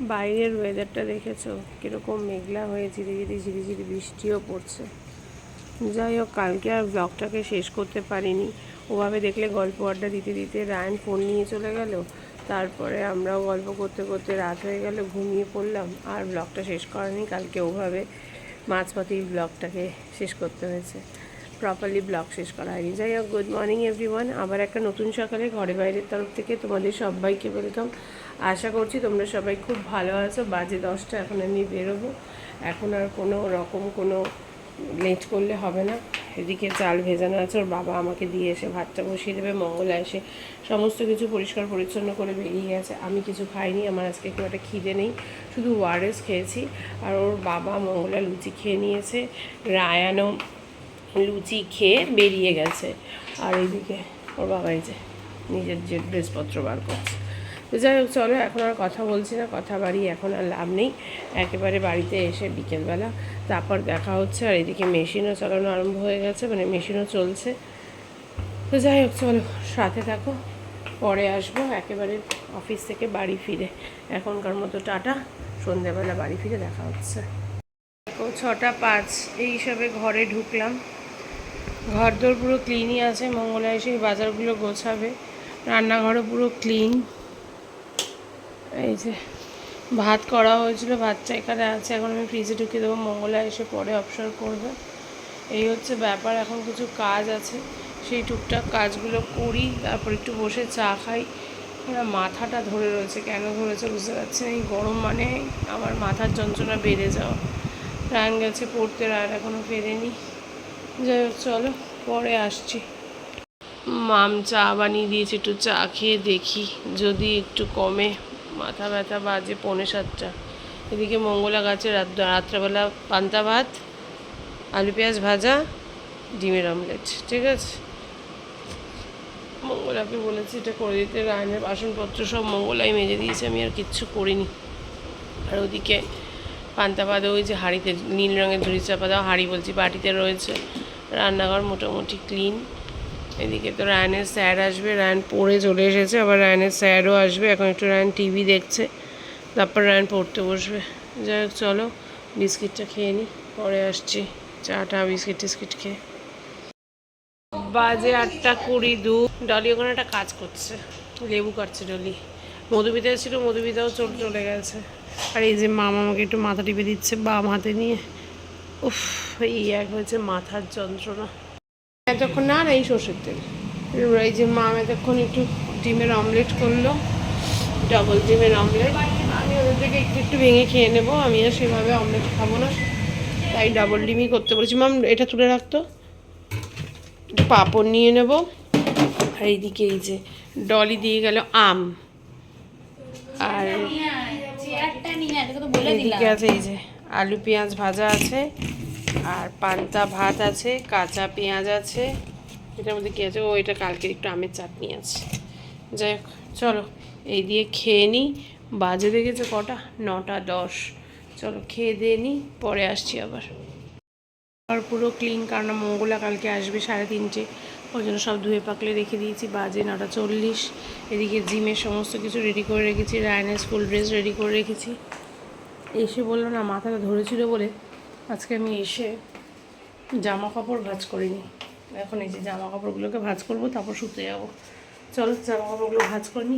বাইরের ওয়েদারটা দেখেছ? কীরকম মেঘলা হয়ে ধীরে ধীরে ঝিরি ঝিরি বৃষ্টিও পড়ছে। যাই হোক, কালকে আর ব্লগটাকে শেষ করতে পারিনি। ওভাবে দেখলে গল্প আড্ডা দিতে দিতে রায়ন ফোন নিয়ে চলে গেল। তারপরে আমরাও গল্প করতে করতে রাত হয়ে গেল, ঘুমিয়ে পড়লাম। আর ব্লগটা শেষ করেনি, কালকে ওভাবে মাঝপথেই ব্লগটাকে শেষ করতে হয়েছে। প্রপারলি ব্লগ শেষ করা হয়নি। যাই হোক গুড মর্নিং এভরিওয়ান আবার একটা নতুন সকালে ঘরে বাইরের তরফ থেকে তোমাদের সবাইকে ওয়েলকাম আশা করছি তোমরা সবাই খুব ভালো আছো। বাজে দশটা, এখন আমি বেরোবো। এখন আর কোনো রকম কোনো লেট করলে হবে না। এদিকে চাল ভেজানো আছে, ওর বাবা আমাকে দিয়ে এসে ভাতটা বসিয়ে দেবে। মঙ্গলা এসে সমস্ত কিছু পরিষ্কার পরিচ্ছন্ন করে বেরিয়ে গেছে। আমি কিছু খাইনি, আমার আজকে খুব একটা খিদে নেই। শুধু ওয়ারেস খেয়েছি। আর ওর বাবা মঙ্গলা লুচি খেয়ে নিয়েছে। রায়ানও লুচি খেয়ে বেরিয়ে গেছে। আর এইদিকে ওর বাবা এই যে নিজের যে ড্রেসপত্র বার করছে। তো যাই হোক, চলো, এখন আর কথা বলছি না, কথা বাড়ি এখন আর লাভ নেই। একেবারে বাড়িতে এসে বিকেলবেলা তারপর দেখা হচ্ছে, আর এদিকে মেশিনও চালানো আরম্ভ হয়ে গেছে মানে মেশিনও চলছে। তো যাই হোক, চলো, সাথে থাকো, পরে আসব, একেবারে অফিস থেকে বাড়ি ফিরে। এখনকার মতো টাটা, সন্ধ্যাবেলা বাড়ি ফিরে দেখা হচ্ছে। ছটা পাঁচ, এই হিসাবে ঘরে ঢুকলাম। ঘর দোর পুরো ক্লিনই আছে, মঙ্গলা এসে এই বাজারগুলো গোছাবে। রান্নাঘরও পুরো ক্লিন এই যে, ভাত করা হয়েছিল ভাতটা এখানে আছে, এখন আমি ফ্রিজে ঢুকিয়ে দেবো, মঙ্গলা এসে পরে অবসর করবে। এই হচ্ছে ব্যাপার, এখন কিছু কাজ আছে, সেই টুকটাক কাজগুলো করি, তারপর একটু বসে চা খাই। মাথাটা ধরে রয়েছে, কেন ধরেছে বুঝতে পারছি না, এই গরম মানে আমার মাথার যন্ত্রণা বেড়ে যাওয়া। রান গেছে পড়তে রান এখনও ফেরেনি। যাই হোক, চলো, পরে আসছি। মাম চা বানিয়ে দিয়েছে, একটু চা খেয়ে দেখি। যদি একটু কমে, মাথা ব্যথা বাজে পৌনে সাতটা। এদিকে মঙ্গলা গাছে রাত, রাত্রেবেলা পান্তা ভাত, আলু পেঁয়াজ ভাজা, ডিমের অমলেট, ঠিক আছে? মঙ্গলাকে বলেছি এটা করে দিতে, রায়নের বাসনপত্র সব মঙ্গলাই মেজে দিয়েছে, আমি আর কিচ্ছু করিনি। আর ওদিকে পান্তা ভাত, ওই যে হাঁড়িতে নীল রঙের ঝুড়ি চাপা দেওয়া হাঁড়ি বলছি, বাটিতে রয়েছে। রান্নাঘর মোটামুটি ক্লিন এদিকে তো রায়নের স্যার আসবে, রায়ন পড়ে চলে এসেছে, আবার রায়নের স্যারও আসবে। এখন একটু রায়ন টিভি দেখছে, তারপর রায়ন পড়তে বসবে। যাই হোক, চলো, বিস্কিটটা খেয়ে নিই পরে আসছি। চাটা, বিস্কিট টিস্কিট খেয়ে। বাজে আটটা কুড়ি দু। ডলি ওখানে একটা কাজ করছে, লেবু কাটছে ডলি। মধুবিতা ছিল মধুবিতাও চলে চলে গেছে। আর এই যে মামা আমাকে একটু মাথা টিপে দিচ্ছে, বাম হাতে নিয়ে। উফ এই এক হয়েছে মাথার যন্ত্রণা। এতক্ষণ না না এই সর্ষের তেল। এই যে মা এতক্ষণ একটু ডিমের অমলেট করল ডবল ডিমের অমলেট। আমি ওদের থেকে একটু একটু ভেঙে খেয়ে নেব আমি আর সেভাবে অমলেট খাব না। তাই ডাবল ডিমই করতে বলেছি। মাম এটা তুলে রাখতো পাঁপড় নিয়ে নেব। আর এইদিকে এই যে ডলি দিয়ে গেল আম। আর আছে এই যে আলু পেঁয়াজ ভাজা আছে, আর পান্তা ভাত আছে, কাঁচা পেঁয়াজ আছে। এটার মধ্যে কী আছে? ও, এটা কালকের একটু আমের চাটনি আছে। যাই হোক, চলো, এই দিয়ে খেয়ে নিই বাজে দেখেছে কটা? নটা দশ। চলো, খেয়ে দিয়ে নিই পরে আসছি আবার। আর পুরো ক্লিন কারণ মঙ্গলা কালকে আসবে সাড়ে তিনটে। ওই জন্য সব ধুয়ে পাকলে রেখে দিয়েছি। বাজে নটা চল্লিশ। এদিকে জিমের সমস্ত কিছু রেডি করে রেখেছি। রায়নের স্কুল ড্রেস রেডি করে রেখেছি। এসে বলল, না, মাথাটা ধরেছিল বলে আজকে আমি এসে জামা কাপড় ভাজ করিনি। এখন এই যে জামা কাপড়গুলোকে ভাজ করব, তারপর শুতে যাব। চলো জামা কাপড়গুলো ভাজ করে নিই